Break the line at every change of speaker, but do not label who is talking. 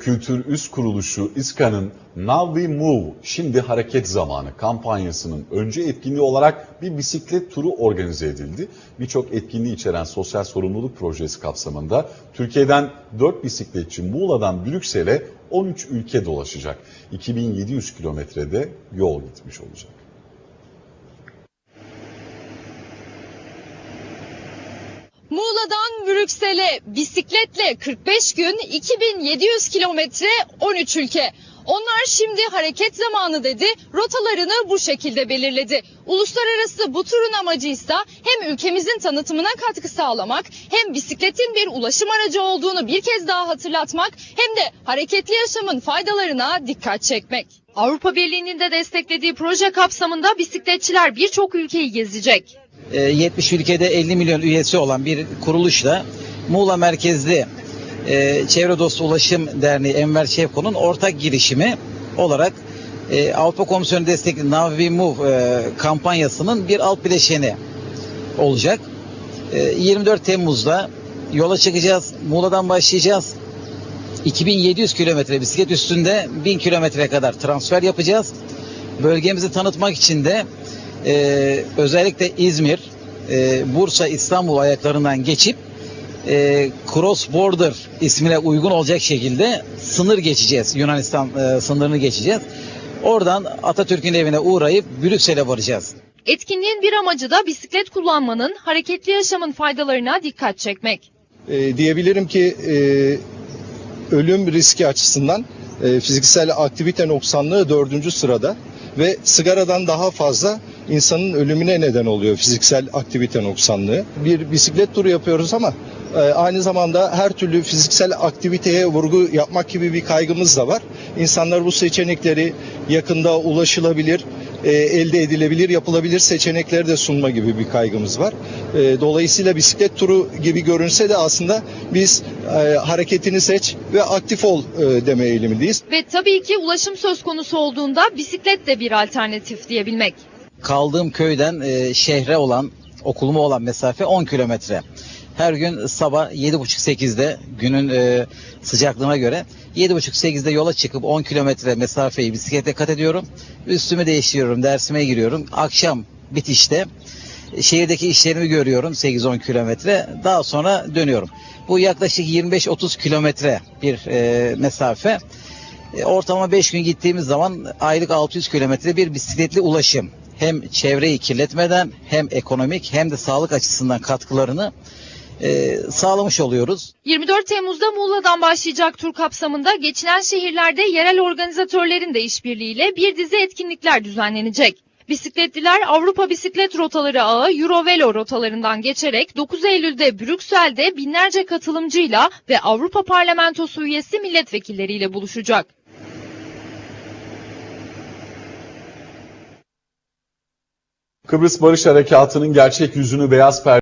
Kültür Üst Kuruluşu İSKA'nın Now We Move Şimdi Hareket Zamanı kampanyasının önce etkinliği olarak bir bisiklet turu organize edildi. Birçok etkinliği içeren sosyal sorumluluk projesi kapsamında Türkiye'den 4 bisikletçi Muğla'dan Brüksel'e 13 ülke dolaşacak. 2700 kilometrede yol gitmiş olacak.
Muğla'dan Brüksel'e bisikletle 45 gün 2700 kilometre 13 ülke. Onlar şimdi hareket zamanı dedi, rotalarını bu şekilde belirledi. Uluslararası bu turun amacıysa hem ülkemizin tanıtımına katkı sağlamak, hem bisikletin bir ulaşım aracı olduğunu bir kez daha hatırlatmak, hem de hareketli yaşamın faydalarına dikkat çekmek. Avrupa Birliği'nin de desteklediği proje kapsamında bisikletçiler birçok ülkeyi gezecek.
E, 70 ülkede 50 milyon üyesi olan bir kuruluşla Muğla merkezli e, Çevre Dostu Ulaşım Derneği Enver Şevko'nun ortak girişimi olarak e, Avrupa Komisyonu destekli We Move e, kampanyasının bir alt bileşeni olacak. E, 24 Temmuz'da yola çıkacağız. Muğla'dan başlayacağız. 2700 kilometre bisiklet üstünde 1000 kilometreye kadar transfer yapacağız. Bölgemizi tanıtmak için de e, özellikle İzmir, e, Bursa, İstanbul ayaklarından geçip e, Cross Border ismine uygun olacak şekilde sınır geçeceğiz. Yunanistan e, sınırını geçeceğiz. Oradan Atatürk'ün evine uğrayıp Brüksel'e varacağız.
Etkinliğin bir amacı da bisiklet kullanmanın, hareketli yaşamın faydalarına dikkat çekmek.
E, diyebilirim ki e, ölüm riski açısından e, fiziksel aktivite noksanlığı dördüncü sırada ve sigaradan daha fazla insanın ölümüne neden oluyor fiziksel aktivite noksanlığı. Bir bisiklet turu yapıyoruz ama e, aynı zamanda her türlü fiziksel aktiviteye vurgu yapmak gibi bir kaygımız da var. İnsanlar bu seçenekleri yakında ulaşılabilir, e, elde edilebilir, yapılabilir seçenekleri de sunma gibi bir kaygımız var. E, dolayısıyla bisiklet turu gibi görünse de aslında biz hareketini seç ve aktif ol deme eğilimindeyiz.
Ve tabii ki ulaşım söz konusu olduğunda bisiklet de bir alternatif diyebilmek.
Kaldığım köyden e, şehre olan, okuluma olan mesafe 10 kilometre. Her gün sabah 7.30-8'de günün e, sıcaklığına göre 7.30-8'de yola çıkıp 10 kilometre mesafeyi bisiklete kat ediyorum. Üstümü değiştiriyorum, dersime giriyorum. Akşam bitişte e, şehirdeki işlerimi görüyorum 8-10 kilometre. Daha sonra dönüyorum. Bu yaklaşık 25-30 kilometre bir e, mesafe. E, Ortalama 5 gün gittiğimiz zaman aylık 600 kilometre bir bisikletli ulaşım. Hem çevreyi kirletmeden hem ekonomik hem de sağlık açısından katkılarını e, sağlamış oluyoruz.
24 Temmuz'da Muğla'dan başlayacak tur kapsamında geçilen şehirlerde yerel organizatörlerin de işbirliğiyle bir dizi etkinlikler düzenlenecek. Bisikletliler Avrupa Bisiklet Rotaları Ağı Eurovelo rotalarından geçerek 9 Eylül'de Brüksel'de binlerce katılımcıyla ve Avrupa Parlamentosu üyesi milletvekilleriyle buluşacak.
Kıbrıs Barış Harekatı'nın gerçek yüzünü beyaz perde